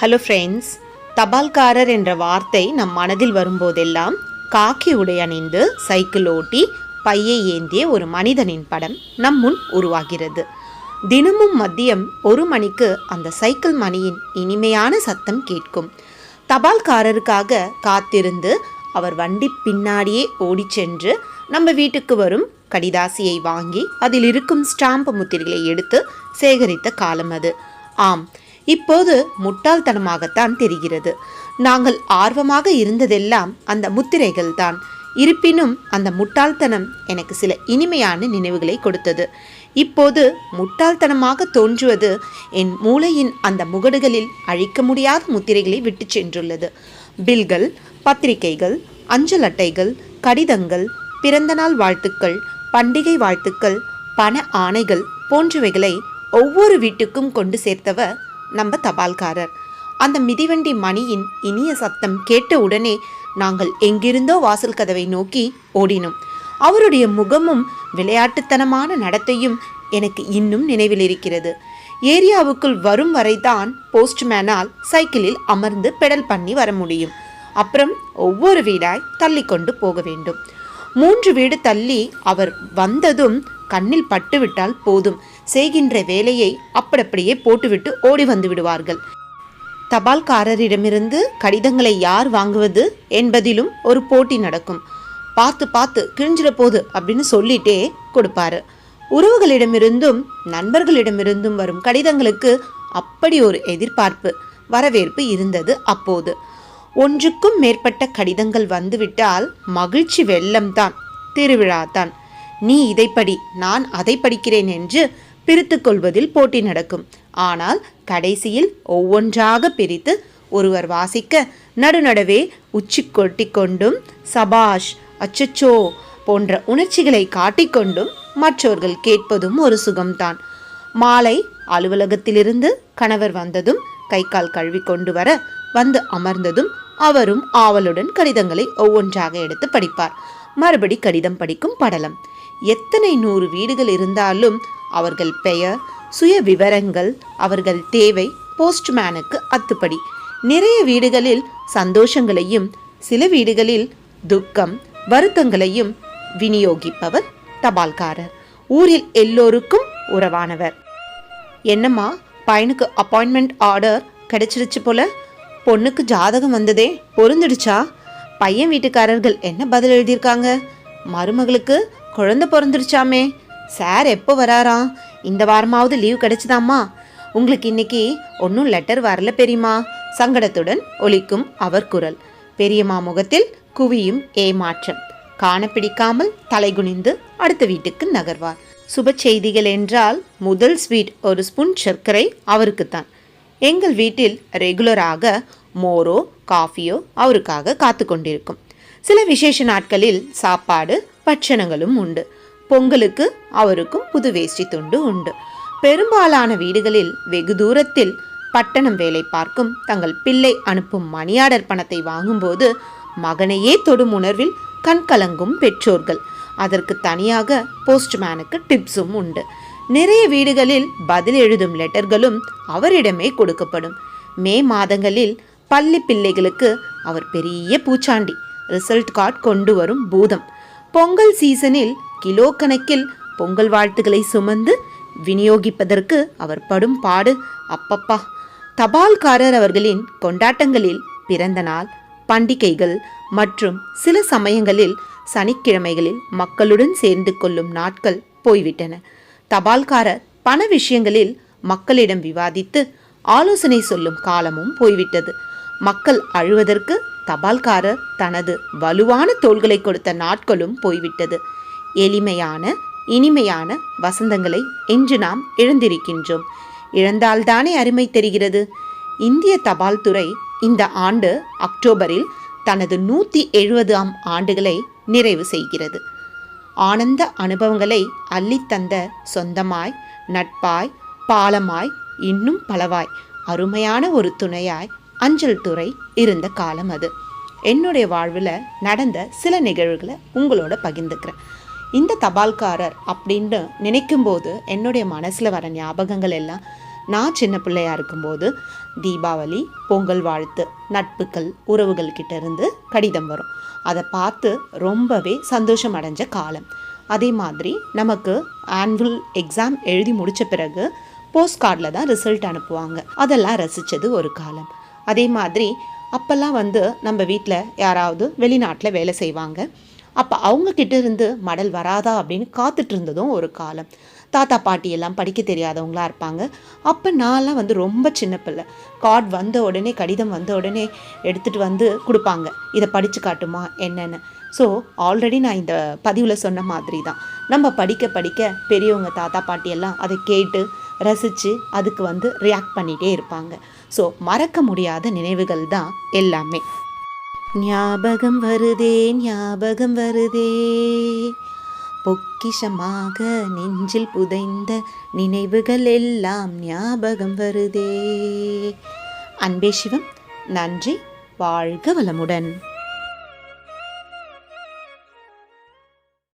Hello friends தபால்காரர் என்ற வார்த்தை நம் மனதில் வரும்போதெல்லாம் காக்கி உடை அணிந்து சைக்கிள் ஓட்டி பையை ஏந்திய ஒரு மனிதனின் படம் நம் முன் உருவாகிறது. தினமும் மதியம் ஒரு மணிக்கு அந்த சைக்கிள் மணியின் இனிமையான சத்தம் கேட்கும். தபால்காரருக்காக காத்திருந்து அவர் வண்டி பின்னாடியே ஓடிச் சென்று நம்ம வீட்டுக்கு வரும் கடிதாசியை வாங்கி அதில் இருக்கும் ஸ்டாம்பு முத்திரைகளை எடுத்து சேகரித்த காலம் அது. ஆம் இப்போது முட்டாள்தனமாகத்தான் தெரிகிறது. நாங்கள் ஆர்வமாக இருந்ததெல்லாம் அந்த முத்திரைகள் தான் இருப்பினும் அந்த முட்டாள்தனம் எனக்கு சில இனிமையான நினைவுகளை கொடுத்தது. இப்போது முட்டாள்தனமாக தோன்றுவது என் மூளையின் அந்த முகடுகளில் அழிக்க முடியாத முத்திரைகளை விட்டு சென்றுள்ளது. பில்கள் பத்திரிகைகள் அஞ்சல் அட்டைகள் கடிதங்கள் பிறந்தநாள் வாழ்த்துக்கள் பண்டிகை வாழ்த்துக்கள் பண ஆணைகள் போன்றவைகளை ஒவ்வொரு வீட்டுக்கும் கொண்டு சேர்த்தவர் நம்ம தபால்காரர். அந்த மிதிவண்டி மணியின் இனிய சத்தம் கேட்ட உடனே நாங்கள் எங்கிருந்தோ வாசல் கதவை நோக்கி ஓடினோம். அவருடைய முகமும் விளையாட்டுத்தனமான நடத்தையும் எனக்கு இன்னும் நினைவில் இருக்கிறது. ஏரியாவுக்குள் வரும் வரைதான் போஸ்ட்மேனால் சைக்கிளில் அமர்ந்து பெடல் பண்ணி வர முடியும். அப்புறம் ஒவ்வொரு வீடாய் தள்ளி கொண்டு போக வேண்டும். மூன்று வீடு தள்ளி அவர் வந்ததும் கண்ணில் பட்டுவிட்டால் போதும். செய்கின்ற வேலையை அப்படியே போட்டுவிட்டு ஓடி வந்து விடுவார்கள். தபால்காரரிடமிருந்து கடிதங்களை யார் வாங்குவது என்பதிலும் ஒரு போட்டி நடக்கும். பார்த்து பார்த்து கிழிஞ்சிட போகுது அப்படின்னு சொல்லிட்டே கொடுப்பாரு. உறவுகளிடமிருந்தும் நண்பர்களிடமிருந்தும் வரும் கடிதங்களுக்கு அப்படி ஒரு எதிர்பார்ப்பு வரவேற்பு இருந்தது அப்போது. ஒன்றுக்கும் மேற்பட்ட கடிதங்கள் வந்துவிட்டால் மகிழ்ச்சி வெள்ளம்தான் திருவிழாதான். நீ இதை படி நான் அதை படிக்கிறேன் என்று பிரித்து கொள்வதில் போட்டி நடக்கும். ஆனால் கடைசியில் ஒவ்வொன்றாக பிரித்து ஒருவர் வாசிக்க நடுநடவே உச்சி கொட்டிக்கொண்டும் சபாஷ் அச்சச்சோ போன்ற உணர்ச்சிகளை காட்டிக்கொண்டும் மற்றவர்கள் கேட்பதும் ஒரு சுகம்தான். மாலை அலுவலகத்திலிருந்து கணவர் வந்ததும் கை கால் கழுவி கொண்டு வர வந்து அமர்ந்ததும் அவரும் ஆவலுடன் கடிதங்களை ஒவ்வொன்றாக எடுத்து படிப்பார். மறுபடி கடிதம் படிக்கும் படலம். எத்தனை நூறு வீடுகள் இருந்தாலும் அவர்கள் பெயர் சுய விவரங்கள் அவர்கள் தேவை போஸ்ட்மேனுக்கு அத்துப்படி. நிறைய வீடுகளில் சந்தோஷங்களையும் சில வீடுகளில் துக்கம் வருத்தங்களையும் விநியோகிப்பவர் தபால்காரர். ஊரில் எல்லோருக்கும் உறவானவர். என்னம்மா பையனுக்கு அப்பாயின்மெண்ட் ஆர்டர் கிடைச்சிருச்சு போல? பொண்ணுக்கு ஜாதகம் வந்ததே பொருந்துடுச்சா? பையன் வீட்டுக்காரர்கள் என்ன பதில் எழுதியிருக்காங்க? மருமகளுக்கு குழந்தை பிறந்துருச்சாமே சார் எப்போ வராராம் இந்த வாரமாவது லீவ் கிடைச்சுதாம்மா. உங்களுக்கு இன்னைக்கு ஒன்றும் லெட்டர் வரல பெரியம்மா. சங்கடத்துடன் ஒலிக்கும் அவர் குரல். பெரியம்மா முகத்தில் குவியும் ஏமாற்றம். காண பிடிக்காமல் தலைகுனிந்து அடுத்த வீட்டுக்கு நகர்வார். சுப செய்திகள் என்றால் முதல் ஸ்வீட் ஒரு ஸ்பூன் சர்க்கரை அவருக்குத்தான். எங்கள் வீட்டில் ரெகுலராக மோரோ காஃபியோ அவருக்காக காத்து கொண்டிருக்கும் சில விசேஷ நாட்களில் சாப்பாடு பட்சணங்களும் உண்டு. பொங்கலுக்கு அவருக்கும் புது வேஷ்டி துண்டு உண்டு. பெரும்பாலான வீடுகளில் வெகு தூரத்தில் பட்டணம் வேலை பார்க்கும் தங்கள் பிள்ளை அனுப்பும் மணியாடர் பணத்தை வாங்கும்போது மகனையே தொடும் உணர்வில் கண்கலங்கும் பெற்றோர்கள். அதற்கு தனியாக போஸ்ட்மேனுக்கு டிப்ஸும் உண்டு. நிறைய வீடுகளில் பதில் எழுதும் லெட்டர்களும் அவரிடமே கொடுக்கப்படும். மே மாதங்களில் பள்ளி பிள்ளைகளுக்கு அவர் பெரிய பூச்சாண்டி ரிசல்ட் கார்டு கொண்டு வரும் பூதம். பொங்கல் சீசனில் கிலோ கணக்கில் பொங்கல் வாழ்த்துக்களை சுமந்து விநியோகிப்பதற்கு அவர் படும் பாடு அப்பப்பா. தபால்காரர் அவர்களின் கொண்டாட்டங்களில் பிறந்த நாள் பண்டிகைகள் மற்றும் சில சமயங்களில் சனிக்கிழமைகளில் மக்களுடன் சேர்ந்து கொள்ளும் நாட்கள் போய்விட்டன. தபால்காரர் பண விஷயங்களில் மக்களிடம் விவாதித்து ஆலோசனை சொல்லும் காலமும் போய்விட்டது. மக்கள் அழுவதற்கு தபால்காரர் தனது வலுவான தோள்களை கொடுத்த நாட்களும் போய்விட்டது. எளிமையான இனிமையான வசந்தங்களை என்று நாம் இழந்திருக்கின்றோம் இழந்தால்தானே அருமை தெரிகிறது. இந்திய தபால் துறை இந்த ஆண்டு அக்டோபரில் தனது நூற்றி எழுபதாம் ஆண்டுகளை நிறைவு செய்கிறது. ஆனந்த அனுபவங்களை அள்ளித்தந்த சொந்தமாய் நட்பாய் பாலமாய் இன்னும் பலவாய் அருமையான ஒரு துணையாய் அஞ்சல் துறை இருந்த காலம் அது. என்னுடைய வாழ்வில் நடந்த சில நிகழ்வுகளை உங்களோட பகிர்ந்துக்கிறேன். இந்த தபால்காரர் அப்படின்னு நினைக்கும்போது என்னுடைய மனசில் வர ஞாபகங்கள் எல்லாம் நான் சின்ன பிள்ளையாக இருக்கும்போது தீபாவளி பொங்கல் வாழ்த்து நட்புகள் உறவுகள் கிட்டேருந்து கடிதம் வரும். அதை பார்த்து ரொம்பவே சந்தோஷம் அடைஞ்ச காலம். அதே மாதிரி நமக்கு ஆனுவல் எக்ஸாம் எழுதி முடித்த பிறகு போஸ்ட் கார்டில் தான் ரிசல்ட் அனுப்புவாங்க. அதெல்லாம் ரசித்தது ஒரு காலம். அதே மாதிரி அப்போல்லாம் வந்து நம்ம வீட்டில் யாராவது வெளிநாட்டில் வேலை செய்வாங்க. அப்போ அவங்கக்கிட்ட இருந்து மடல் வராதா அப்படின்னு காத்துட்டு இருந்ததும் ஒரு காலம். தாத்தா பாட்டி எல்லாம் படிக்க தெரியாதவங்களா இருப்பாங்க. அப்போ நான்லாம் வந்து ரொம்ப சின்ன பிள்ளை. கார்டு வந்த உடனே கடிதம் வந்த உடனே எடுத்துகிட்டு வந்து கொடுப்பாங்க. இதை படித்து காட்டுமா என்னென்னு. ஸோ ஆல்ரெடி நான் இந்த பதிவில் சொன்ன மாதிரி தான் நம்ம படிக்க படிக்க பெரியவங்க தாத்தா பாட்டி எல்லாம் அதை கேட்டு ரசித்து அதுக்கு வந்து ரியாக்ட் பண்ணிகிட்டே இருப்பாங்க. ஸோ மறக்க முடியாத நினைவுகள் தான் எல்லாமே. ஞாபகம் வருதே ஞாபகம் வருதே. பொக்கிஷமாக நெஞ்சில் புதைந்த நினைவுகள் எல்லாம் ஞாபகம் வருதே. அன்பே சிவம் நன்றி வாழ்க வளமுடன்.